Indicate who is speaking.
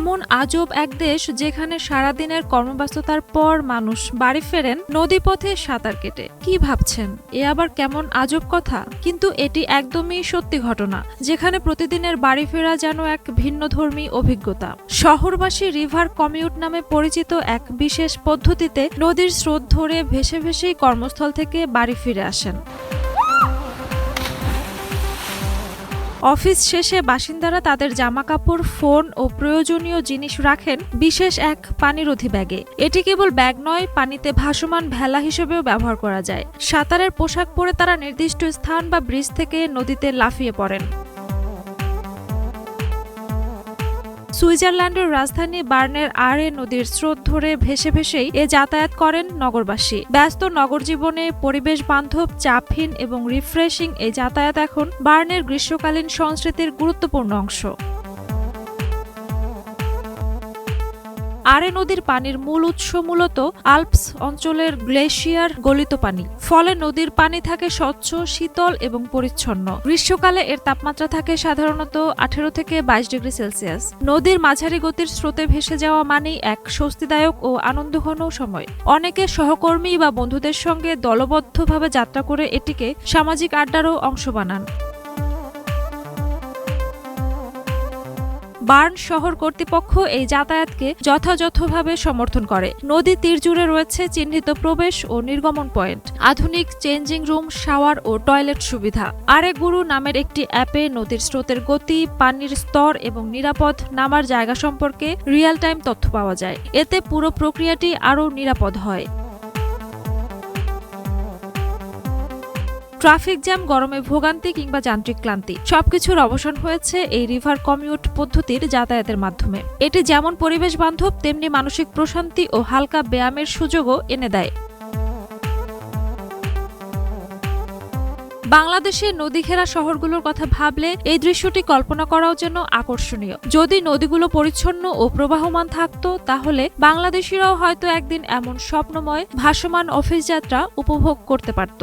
Speaker 1: এমন আজব এক দেশ যেখানে সারাদিনের কর্মব্যস্ততার পর মানুষ বাড়ি ফেরেন নদীপথে সাঁতার কেটে। কি ভাবছেন? এ আবার কেমন আজব কথা? কিন্তু এটি একদমই সত্যি ঘটনা, যেখানে প্রতিদিনের বাড়ি ফেরা যেন এক ভিন্নধর্মী অভিজ্ঞতা। শহরবাসী রিভার কমিউট নামে পরিচিত এক বিশেষ পদ্ধতিতে নদীর স্রোত ধরে ভেসে ভেসেই কর্মস্থল থেকে বাড়ি ফিরে আসেন। অফিস শেষে বাসিন্দারা তাদের জামাকাপড়, ফোন ও প্রয়োজনীয় জিনিস রাখেন বিশেষ এক পানিরোধী ব্যাগে। এটি কেবল ব্যাগ নয়, পানিতে ভাসমান ভেলা হিসেবেও ব্যবহার করা যায়। সাঁতারের পোশাক পরে তারা নির্দিষ্ট স্থান বা ব্রিজ থেকে নদীতে লাফিয়ে পড়েন। সুইজারল্যান্ডের রাজধানী বার্নের আরে নদীর স্রোত ধরে ভেসে ভেসেই এ যাতায়াত করেন নগরবাসী। ব্যস্ত নগর জীবনে পরিবেশ বান্ধব চাপহীন এবং রিফ্রেশিং এই যাতায়াত এখন বার্নের গ্রীষ্মকালীন সংস্কৃতির গুরুত্বপূর্ণ অংশ। আরে নদীর পানির মূল উৎস মূলত আল্পস অঞ্চলের গ্লেশিয়ার গলিত পানি। ফলে নদীর পানি থাকে স্বচ্ছ, শীতল এবং পরিচ্ছন্ন। গ্রীষ্মকালে এর তাপমাত্রা থাকে সাধারণত আঠেরো থেকে বাইশ ডিগ্রি সেলসিয়াস। নদীর মাঝারি গতির স্রোতে ভেসে যাওয়া মানেই এক স্বস্তিদায়ক ও আনন্দঘন সময়। অনেকে সহকর্মী বা বন্ধুদের সঙ্গে দলবদ্ধভাবে যাত্রা করে এটিকে সামাজিক আড্ডারও অংশ বানান। বার্ন শহর কর্তৃপক্ষ এই যাতায়াতকে যথাযথভাবে সমর্থন করে। নদী তীর জুড়ে রয়েছে চিহ্নিত প্রবেশ ও নির্গমন পয়েন্ট। আধুনিক চেঞ্জিং রুম, শাওয়ার ও টয়লেট সুবিধা। আরে গুরু নামের একটি অ্যাপে নদীর স্রোতের গতি, পানির স্তর এবং নিরাপদ নামার জায়গা সম্পর্কে রিয়েল টাইম তথ্য পাওয়া যায়। এতে পুরো প্রক্রিয়াটি আরও নিরাপদ হয়। ট্রাফিক জ্যাম, গরমে ভোগান্তি কিংবা যান্ত্রিক ক্লান্তি, সবকিছুর অবসান হয়েছে এই রিভার কমিউট পদ্ধতির যাতায়াতের মাধ্যমে। এটি যেমন পরিবেশ বান্ধব, তেমনি মানসিক প্রশান্তি ও হালকা ব্যায়ামের সুযোগও এনে দেয়। বাংলাদেশের নদী ঘেরা শহরগুলোর কথা ভাবলে এই দৃশ্যটি কল্পনা করাও যেন আকর্ষণীয়। যদি নদীগুলো পরিচ্ছন্ন ও প্রবাহমান থাকতো, তাহলে বাংলাদেশিরাও হয়তো একদিন এমন স্বপ্নময়, ভাসমান অফিস যাত্রা উপভোগ করতে পারত।